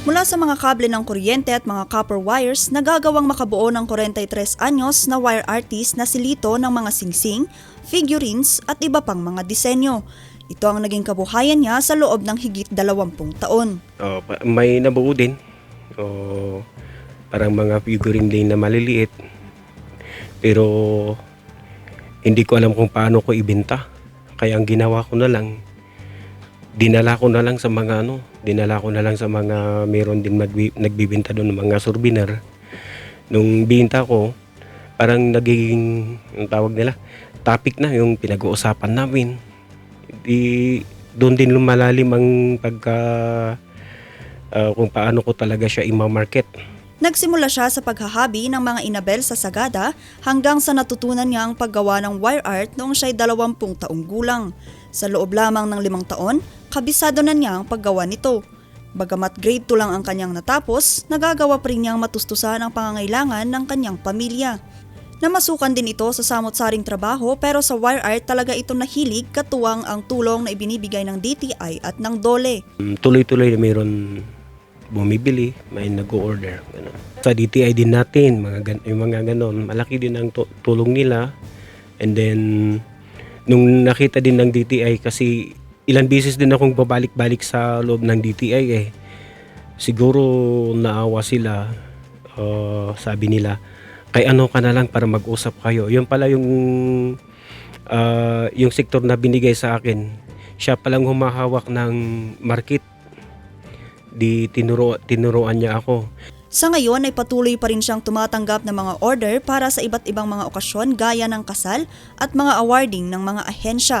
Mula sa mga kable ng kuryente at mga copper wires, nagagawang makabuo ng 43 anyos na wire artist na silito ng mga singsing, figurines at iba pang mga disenyo. Ito ang naging kabuhayan niya sa loob ng higit 20 taon. Oh, may nabuo din. Oh, parang mga figurine din na maliliit. Pero hindi ko alam kung paano ko ibenta. Kaya ang ginawa ko na lang, dinala ko na lang sa mga ano, dinala ko na lang sa mga meron din magbi, nagbibenta doon ng mga souvenir. Nung binta ko, parang naging, yung tawag nila, topic na yung pinag-uusapan namin. Di, doon din lumalalim ang pagka uh, kung paano ko talaga siya ima-market. Nagsimula siya sa paghahabi ng mga inabel sa Sagada hanggang sa natutunan niya ang paggawa ng wire art noong siya'y 20 taong gulang. Sa loob lamang ng limang taon, kabisado na niya ang paggawa nito. Bagamat grade 2 lang ang kanyang natapos, nagagawa pa rin niyang matustusan ang pangangailangan ng kanyang pamilya. Namasukan din ito sa samot-saring trabaho pero sa wire art talaga ito nahilig katuwang ang tulong na ibinibigay ng DTI at ng DOLE. Mm, Tuloy-tuloy mayroon bumibili, may nag-order. Sa DTI din natin, mga, yung mga ganon, malaki din ang tu- tulong nila. And then, nung nakita din ng DTI, kasi ilan beses din akong babalik-balik sa loob ng DTI eh. Siguro naawa sila, uh, sabi nila, kay ano ka na lang para mag-usap kayo. Yun pala yung, uh, yung sektor na binigay sa akin. Siya palang humahawak ng market di tinuro, tinuruan niya ako. Sa ngayon ay patuloy pa rin siyang tumatanggap ng mga order para sa iba't ibang mga okasyon gaya ng kasal at mga awarding ng mga ahensya.